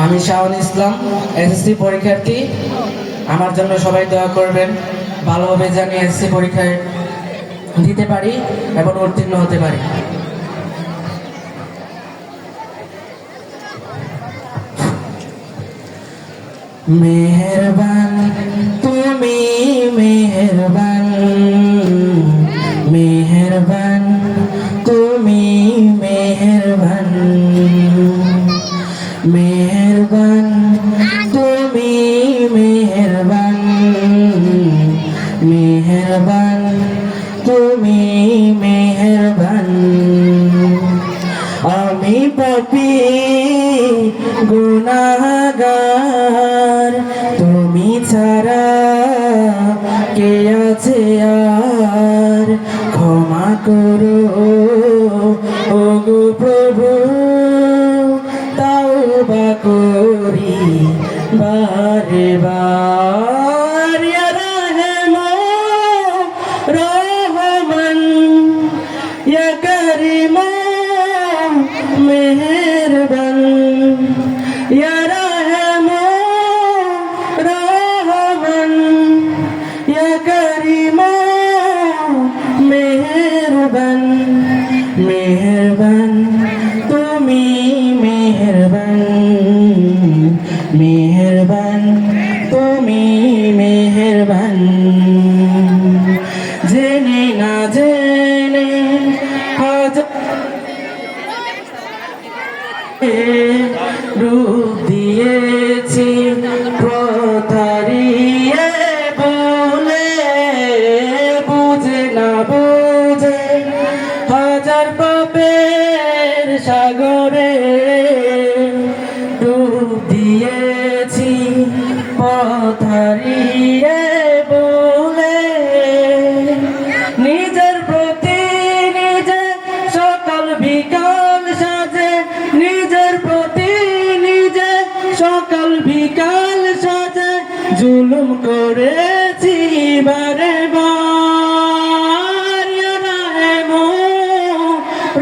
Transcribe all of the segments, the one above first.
আমি শাহন ইসলাম এসএসসি পরীক্ষার্থী। আমার জন্য সবাই দোয়া করবেন। ভালোভাবে জানি এসএসসি পরীক্ষায় দিতে পারি এবং উত্তীর্ণ হতে পারি। মেহরবান, তুমি মেহরবান। মেহরবান মেহরবান, তুমি মেহরবান। আমি পাপি গুনাহগার তুমি ছাড়া কে আছে আর? ক্ষমা করো ও গো প্রভু তাও বা করি বারে বার। ইয়া সাগরে ডুব দিয়েছি পথারিয়ে বলে। নিজের প্রতি নিজে সকাল বিকাল সাজে। নিজের প্রতি নিজে সকাল বিকাল সাজে। জুলুম করেছি বারে বার। রাহেমো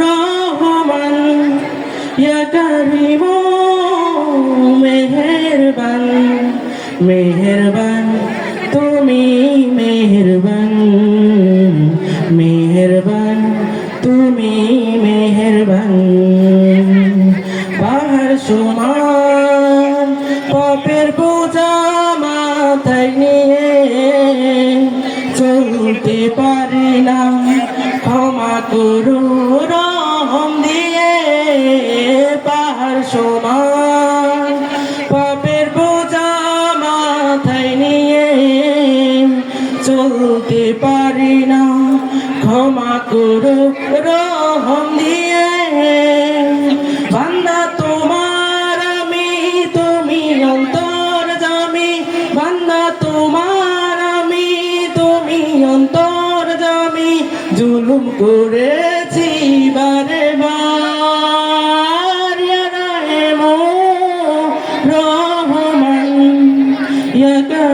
রহমান মেহেরবান তুমি মেহেরবান মেহেরবান, তুমি মেহেরবান। পাহাড় সমান, পাপের বোঝা মাথায় নিয়ে চলতে পারি না, ক্ষমা করো। সমান, পাপের বোঝা মাথায় নিয়ে চলতে পারি না, ক্ষমা করো, রহম দিয়ে। বান্দা তোমার আমি, তুমি অন্তর জামি। বান্দা তোমার আমি, তুমি অন্তর জামি। জুলুম করেছি বারে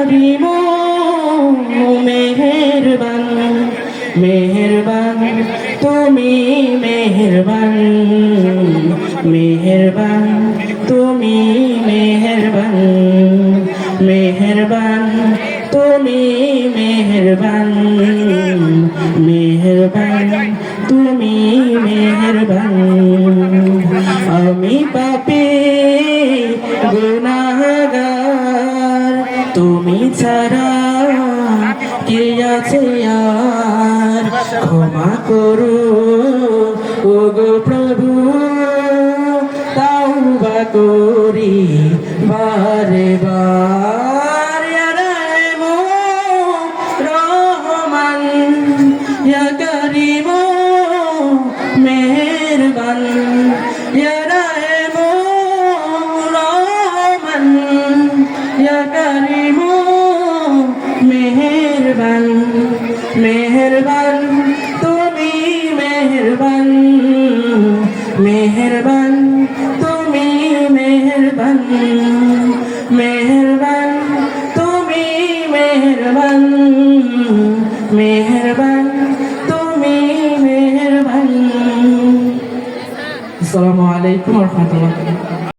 করিমো, মেহেরবান মেহেরবান, তুমি মেহেরবান মেহেরবান, তুমি মেহেরবান মেহেরবান, তুমি মেহেরবান মেহেরবান, তুমি মেহেরবান। আমি পাপি তুমি ছাড়া কে আছে আর? ক্ষমা করো ও গো প্রভু, তাওবা করি বারে বার। রাহেমো রহমান, ইয়া করিমো, মেহেরবান। ইয়া ইয়া করিমো। মেহেরবান, তুমি মেহেরবান মেহেরবান, তুমি মেহেরবান মেহেরবান, তুমি মেহেরবান মেহেরবান, তুমি মেহেরবান। আসসালামু আলাইকুম রহমতুল্লাহ